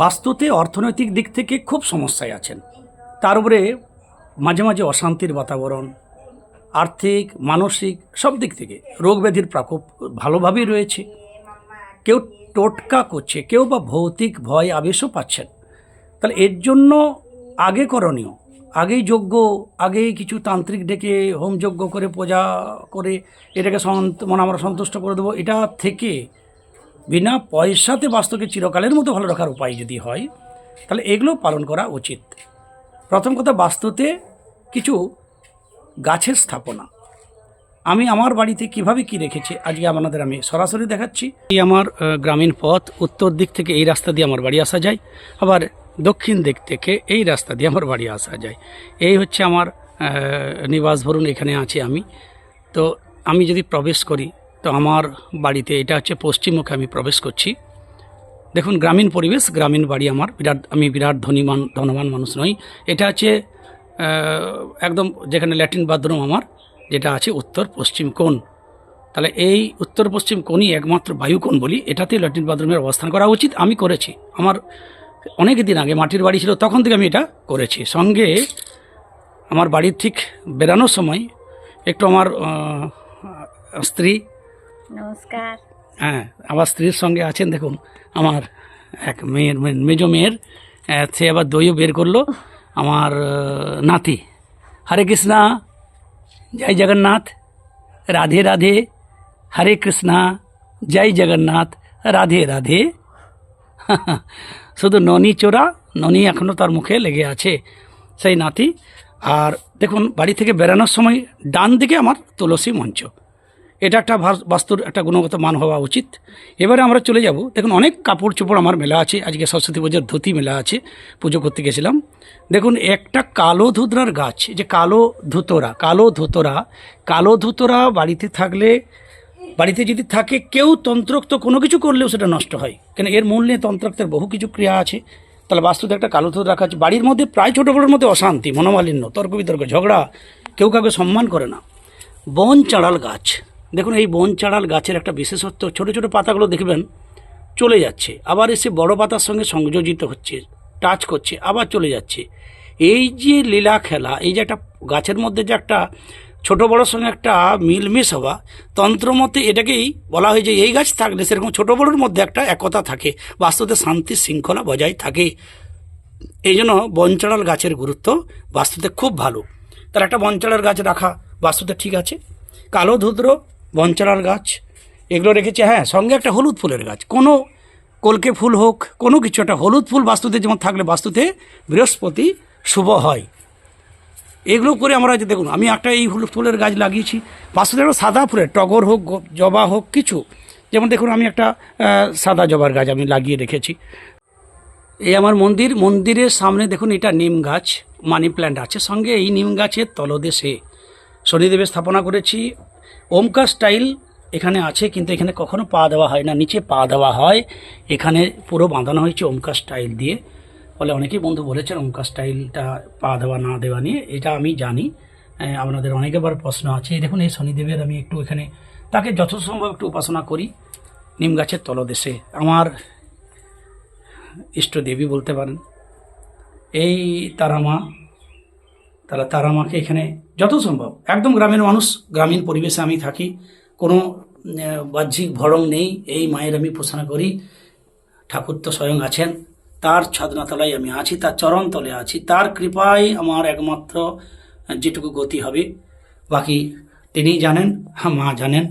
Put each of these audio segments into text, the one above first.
বাস্তুতে অর্থনৈতিক দিক থেকে খুব সমস্যায় আছেন। তার উপরে মাঝে মাঝে অশান্তির বাতাবরণ, আর্থিক, মানসিক সব দিক থেকে রোগ ব্যাধির প্রকোপ ভালোভাবেই রয়েছে। কেউ টোটকা করছে, কেউ বা ভৌতিক ভয়, আবেশও পাচ্ছেন। তাহলে এর জন্য আগে করণীয়, আগেই যজ্ঞ আগেই কিছু তান্ত্রিক ডেকে হোম যজ্ঞ করে, পূজা করে এটাকে সন্ত মানে আমরা সন্তুষ্ট করে দেবো। এটা থেকে বিনা পয়সাতে বাস্তুকে চিরকালের মতো ভালো রাখার উপায় যদি হয়, তাহলে এগুলো পালন করা উচিত। প্রথম কথা, বাস্তুতে কিছু গাছের স্থাপনা। আমি আমার বাড়িতে কীভাবে কি রেখেছি, আজকে আপনাদের আমি সরাসরি দেখাচ্ছি। এই আমার গ্রামীণ পথ, উত্তর দিক থেকে এই রাস্তা দিয়ে আমার বাড়ি আসা যায়, আবার দক্ষিণ দিক থেকে এই রাস্তা দিয়ে আমার বাড়ি আসা যায়। এই হচ্ছে আমার নিবাস ভরণ এখানে আছি আমি। তো আমি যদি প্রবেশ করি তো আমার বাড়িতে এটা হচ্ছে পশ্চিমমুখে আমি প্রবেশ করছি। দেখুন, গ্রামীণ পরিবেশ, গ্রামীণ বাড়ি আমার। বিরাট, আমি বিরাট ধনীমান ধনবান মানুষ নই। এটা হচ্ছে একদম যেখানে ল্যাট্রিন বাথরুম আমার, যেটা আছে উত্তর পশ্চিম কোণ। তাহলে এই উত্তর পশ্চিম কোণই একমাত্র বায়ুকোণ বলি। এটাতে ল্যাট্রিন বাথরুমের অবস্থান করা উচিত। আমি করেছি। আমার অনেক দিন আগে মাটির বাড়ি ছিল, তখন থেকে আমি এটা করেছি। সঙ্গে আমার বাড়ির ঠিক বেরানোর সময় একটু আমার স্ত্রী নমস্কার। হ্যাঁ আমার স্ত্রীর সঙ্গে আছেন, দেখুন, আমার এক মেয়ের মেজো মেয়ের সে আবার দইও বের করল, আমার নাতি। হরে কৃষ্ণা, জয় জগন্নাথ, রাধে রাধে, হরে কৃষ্ণা, জয় জগন্নাথ, রাধে রাধে। শুধু ননি চোরা, ননি এখনও তার মুখে লেগে আছে, সেই নাতি। আর দেখুন, বাড়ি থেকে বেরানোর সময় ডান দিকে আমার তুলসী মঞ্চ। এটা একটা বাস্তুর একটা গুণগত মান হওয়া উচিত। এবারে আমরা চলে যাব। দেখুন, অনেক কাপড় চোপড় আমার মেলা আছে। আজকে সরস্বতী পুজোর ধুতি মেলা আছে। পুজো করতে গেছিলাম। দেখুন, একটা কালো ধুতরার গাছ যে কালো ধুতরা কালো ধুতরা কালো ধুতরা বাড়িতে থাকলে, বাড়িতে যদি থাকে, কেউ তন্ত্রোক্ত কোনো কিছু করলেও সেটা নষ্ট হয়। কেন, এর মূল নিয়ে তন্ত্রোক্তের বহু কিছু ক্রিয়া আছে। তাহলে বাস্তুতে একটা কালো ধুত রাখা আছে। বাড়ির মধ্যে প্রায় ছোটো বড়োর মধ্যে অশান্তি, মনোমালিন্য তর্ক বিতর্ক ঝগড়া, কেউ কাউকে সম্মান করে না। বন চাড়াল গাছ দেখুন, এই বন চাড়াল গাছের একটা বিশেষত্ব, ছোট ছোট পাতাগুলো দেখবেন, চলে যাচ্ছে। আবার এসে বড় পাতার সঙ্গে সংযোজিত হচ্ছে, টাচ করছে, আবার চলে যাচ্ছে। এই যে লীলা খেলা, এই যে একটা গাছের মধ্যে যে একটা ছোট বড়োর সঙ্গে একটা মিলমিশ হওয়া, তন্ত্রমতে এটাকেই বলা হয় যে এই গাছ থাকলে সেরকম ছোট বড়োর মধ্যে একটা একতা থাকে, বাস্তবে শান্তি শৃঙ্খলা বজায় থাকে। এই জন্য বনচাড়াল গাছের গুরুত্ব বাস্তুতে খুব ভালো। তার একটা বনচাড়াল গাছ রাখা বাস্তুতে ঠিক আছে। কালো ধুদ্র বনচাড়াল গাছ, এগুলো রেখেছি। হ্যাঁ সঙ্গে একটা হলুদ ফুলের গাছ। কোনো কলকে ফুল হোক, কোনো কিছু একটা হলুদ ফুল বাস্তুতে যেমন থাকলে বাস্তুতে বৃহস্পতি শুভ হয়। এগুলো করে আমরা যে দেখুন, আমি একটা এই হলুদ ফুলের গাছ লাগিয়েছি। বাস্তুতে একটা সাদা ফুলের, টগর হোক জবা হোক, কিছু। যেমন দেখুন, আমি একটা সাদা জবার গাছ আমি লাগিয়ে রেখেছি। এই আমার মন্দির, মন্দিরের সামনে দেখুন, এটা নিম গাছ, মানি প্ল্যান্ট আছে। সঙ্গে এই নিম গাছের তলদেশে শনিদেবের স্থাপনা করেছি। ওমকার স্টাইল এখানে আছে, কিন্তু এখানে কখনো পা দেওয়া হয় না, নিচে পা দেওয়া হয়। এখানে পুরো বাঁধানো হয়েছে ওমকার স্টাইল দিয়ে। ফলে অনেকেই বন্ধু বলেছেন ওমকার স্টাইলটা পা দেওয়া, না দেওয়া নিয়ে। এটা আমি জানি। আপনাদের অনেকবার প্রশ্ন আছে। দেখুন, এই শনিদেবের আমি একটু এখানে তাকে যথাসম্ভব একটু উপাসনা করি। নিম গাছের তলদেশে। আমার ইষ্টদেবী বলতে পারেন। এই তারামা তারা আমাকে এখানে যত সম্ভব একদম গ্রামের মানুষ, গ্রামীণ পরিবেশে আমি থাকি, কোনো বাহ্যিক ভরং নেই, এই মায়ের আমি পোষণা করি, ঠাকুর তো স্বয়ং আছেন, তার ছাদনাতলায় আমি আছি, তার চরণ তলে আছি, তার কৃপায় আমার একমাত্র যেটুকু গতি হবে। বাকি তিনি জানেন হ্যাঁ মা জানেন,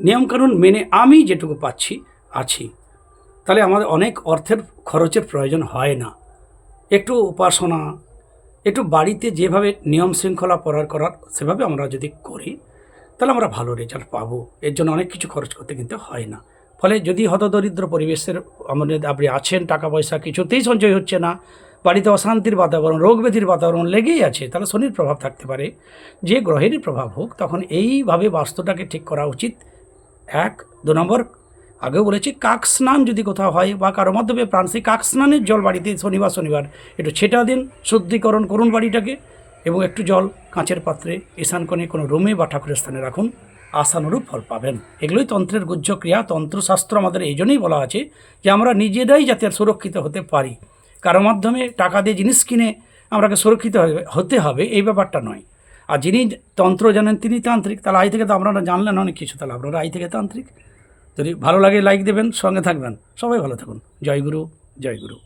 নিয়মকানুন মেনে আমি যেটুকু পাচ্ছি, আছি। তাহলে আমাদের অনেক অর্থের খরচের প্রয়োজন হয় না। একটু উপাসনা একটু বাড়িতে যেভাবে নিয়ম শৃঙ্খলা পড়ার করার সেভাবে আমরা যদি করি, তাহলে আমরা ভালো রেজাল্ট পাবো। এর জন্য অনেক কিছু খরচ করতে কিন্তু হয় না। ফলে যদি হতদরিদ্র পরিবেশের আমাদের আপনি আছেন টাকা পয়সা কিছুতেই সঞ্চয় হচ্ছে না, বাড়িতে অশান্তির বাতাবরণ রোগ ব্যাধির বাতাবরণ লেগেই আছে, তাহলে শনির প্রভাব থাকতে পারে। যে গ্রহেরই প্রভাব হোক, তখন এইভাবে বাস্তুটাকে ঠিক করা উচিত। এক, দু নম্বর আগেও বলেছি কাক স্নান যদি কোথাও হয় বা কারও মাধ্যমে প্রাণ, সেই কাক স্নানের জল বাড়িতে শনিবার শনিবার, একটু ছেটা দিন, শুদ্ধিকরণ করুন বাড়িটাকে এবং একটু জল কাঁচের পাত্রে ঈশান কোনো রুমে বা ঠাকুরের স্থানে রাখুন, আশানুরূপ ফল পাবেন। এগুলোই তন্ত্রের গুহ্যক্রিয়া, তন্ত্রশাস্ত্র আমাদের এই জন্যই বলা আছে যে আমরা নিজেরাই যাতে সুরক্ষিত হতে পারি। কারও মাধ্যমে টাকা দিয়ে জিনিস কিনে আমরাকে সুরক্ষিত হতে হবে, এই ব্যাপারটা নয়। আর যিনি তন্ত্র জানেন, তিনি তান্ত্রিক, তাহলে আই থেকে তো আপনারা জানলেন অনেক কিছু, তাহলে আপনারা আই থেকে তান্ত্রিক। যদি ভালো লাগে লাইক দেবেন সঙ্গে থাকবেন। সবাই ভালো থাকুন। জয় গুরু জয় গুরু।